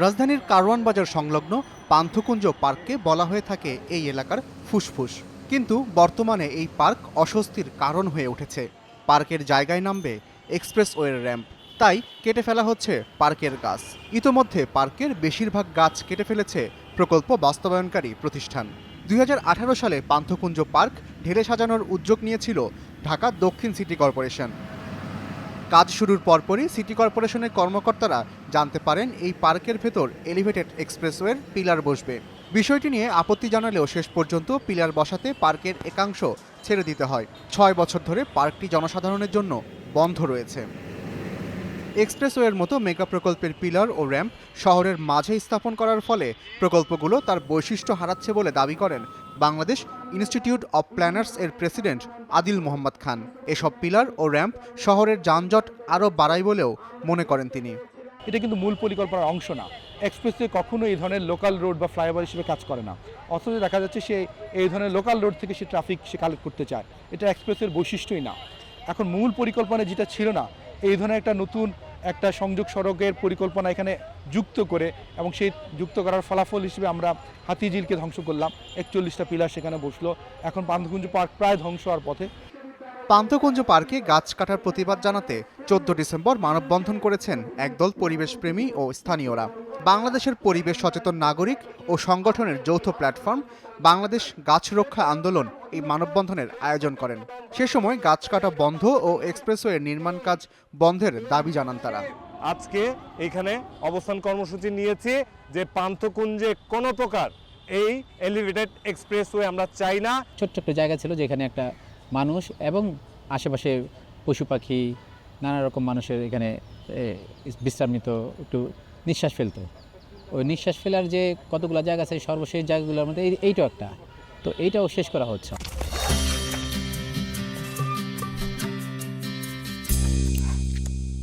রাজধানীর কারওয়ান বাজার সংলগ্ন পান্থকুঞ্জ পার্ককে বলা হয়ে থাকে এই এলাকার ফুসফুস। কিন্তু বর্তমানে এই পার্ক অস্বস্তির কারণ হয়ে উঠেছে। পার্কের জায়গায় নামবে এক্সপ্রেসওয়ের র্যাম্প। তাই কেটে ফেলা হচ্ছে পার্কের গাছ। ইতোমধ্যে পার্কের বেশিরভাগ গাছ কেটে ফেলেছে প্রকল্প বাস্তবায়নকারী প্রতিষ্ঠান। দুই হাজার আঠারো সালে পান্থকুঞ্জ পার্ক ঢেলে সাজানোর উদ্যোগ নিয়েছিল ঢাকা দক্ষিণ সিটি কর্পোরেশন। কাজ শুরুর পরপরই সিটি কর্পোরেশনের কর্মকর্তারা জানতে পারেন এই পার্কের ভেতর এলিভেটেড এক্সপ্রেসওয়ের পিলার বসবে। বিষয়টি নিয়ে আপত্তি জানালেও শেষ পর্যন্ত পিলার বসাতে পার্কের একাংশ ছেড়ে দিতে হয়। ছয় বছর ধরে পার্কটি জনসাধারণের জন্য বন্ধ রয়েছে। এক্সপ্রেসওয়ের মতো মেগা প্রকল্পের পিলার ও র্যাম্প শহরের মাঝে স্থাপন করার ফলে প্রকল্পগুলো তার বৈশিষ্ট্য হারাচ্ছে বলে দাবি করেন বাংলাদেশ ইনস্টিটিউট অব প্ল্যানার্স এর প্রেসিডেন্ট আদিল মোহাম্মদ খান। এসব পিলার ও র্যাম্প শহরের যানজট আরও বাড়ায় বলেও মনে করেন তিনি। এটা কিন্তু মূল পরিকল্পনার অংশ না। এক্সপ্রেসওয়ে কখনো এই ধরনের লোকাল রোড বা ফ্লাইওভার হিসেবে কাজ করে না। অথচ দেখা যাচ্ছে সে এই ধরনের লোকাল রোড থেকে সে ট্রাফিক সে কালেক্ট করতে চায়। এটা এক্সপ্রেসওয়ের বৈশিষ্ট্যই না। এখন মূল পরিকল্পনা যেটা ছিল না, এই ধরনের একটা নতুন একটা সংযোগ সড়কের পরিকল্পনা এখানে যুক্ত করে এবং সেই যুক্ত করার ফলাফল হিসেবে আমরা হাতিঝিলকে ধ্বংস করলাম। একচল্লিশটা পিলার সেখানে বসল। এখন পান্থকুঞ্জ পার্ক প্রায় ধ্বংস হওয়ার পথে। পান্থকুঞ্জ পার্কে গাছ কাটার প্রতিবাদ জানাতে চোদ্দ ডিসেম্বর মানববন্ধন করেছেন একদল পরিবেশপ্রেমী ও স্থানীয়রা। বাংলাদেশের পরিবেশ সচেতন নাগরিক ও সংগঠনের যৌথ প্ল্যাটফর্ম বাংলাদেশ গাছ রক্ষা আন্দোলন এই মানববন্ধনের আয়োজন করেন। সে সময় গাছ কাটা বন্ধ ও এক্সপ্রেসওয়ে নির্মাণ কাজ বন্ধের দাবি জানান তারা। আজকে এখানে অবস্থান কর্মসূচি নিয়েছি যে পান্থকুঞ্জে কোনো প্রকার এই এলিভেটেড এক্সপ্রেসওয়ে আমরা চাই না। ছোট্ট একটা জায়গা ছিল যেখানে একটা মানুষ এবং আশেপাশে পশু পাখি নানা রকম মানুষের এখানে বিশ্রাম নিত একটু নিঃশ্বাস ফেলতো ওই নিঃশ্বাস ফেলার যে কতগুলো জায়গা আছে, সর্বশেষ জায়গাগুলোর মধ্যে এই- এইটাও একটা। তো এইটাও শেষ করা হচ্ছে।